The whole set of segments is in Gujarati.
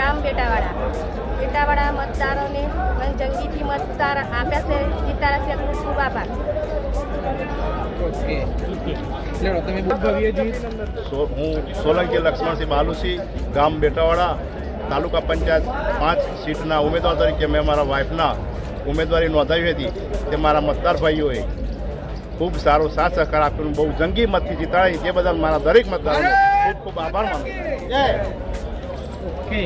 ગામ બેટાવાળા બેટાવાળા મતદારોને જંગીથી મતદાર આપ્યા છે. જીતારા છે એમનો ખૂબ આભાર. હું સોલંકી લક્ષ્મણસિંહ બાલુસિંહ ગામ બેટાવાડા તાલુકા પંચાયત પાંચ સીટના ઉમેદવાર તરીકે મેં મારા વાઇફના ઉમેદવારી નોંધાવી હતી તે મારા મતદાર ભાઈઓએ ખૂબ સારો સાથ સહકાર આપ્યો બહુ જંગી મતથી જીતાડી. તે બદલ મારા દરેક મતદારોનો ખૂબ ખૂબ આભાર માનું ઓકે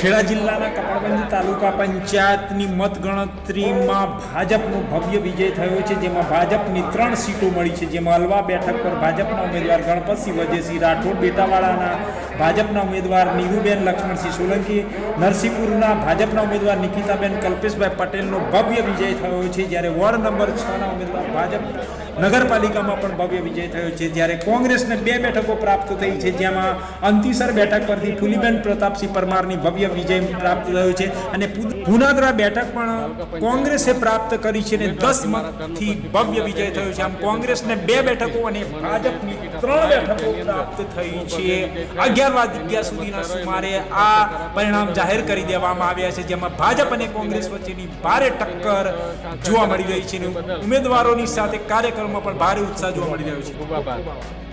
ખેડા જિલ્લાના કપડબંધી તાલુકા પંચાયતની મતગણતરીમાં ભાજપનો ભવ્ય વિજય થયો છે, જેમાં ભાજપની ત્રણ સીટો મળી છે, જેમાં અલવા બેઠક પર ભાજપના ઉમેદવાર ગણપતસિંહ વજયસિંહ રાઠોડ બેટાવાડાના ભાજપના ઉમેદવાર નીરુબેન લક્ષ્મણસિંહ સોલંકી, નરસિંહપુરના ભાજપના ઉમેદવાર નિકિતાબેન કલ્પેશભાઈ પટેલનો ભવ્ય વિજય થયો છે, જ્યારે વોર્ડ નંબર છના ઉમેદવાર ભાજપ નગરપાલિકામાં પણ ભવ્ય વિજય થયો છે, જ્યારે કોંગ્રેસને બે બેઠકો પ્રાપ્ત થઈ છે, જેમાં અંતિસર બેઠક પરથી ફુલીબેન પ્રતાપસિંહ પરમારની ભવ્ય વિજય પ્રાપ્ત થયો છે અને પુનાદરા બેઠક પણ કોંગ્રેસે પ્રાપ્ત કરી છે અને દસ મતથી ભવ્ય વિજય થયો છે. આમ કોંગ્રેસને બે બેઠકો અને ભાજપની ત્રણ બેઠકો પ્રાપ્ત થઈ છે. અગિયાર વાગ્યા સુધીના સુમારે આ પરિણામ જાહેર કરી દેવામાં આવ્યા છે, જેમાં ભાજપ અને કોંગ્રેસ વચ્ચેની ભારે ટક્કર જોવા મળી રહી છે ઉમેદવારોની સાથે કાર્યક્રમમાં પણ ભારે ઉત્સાહ જોવા મળી રહ્યો છે.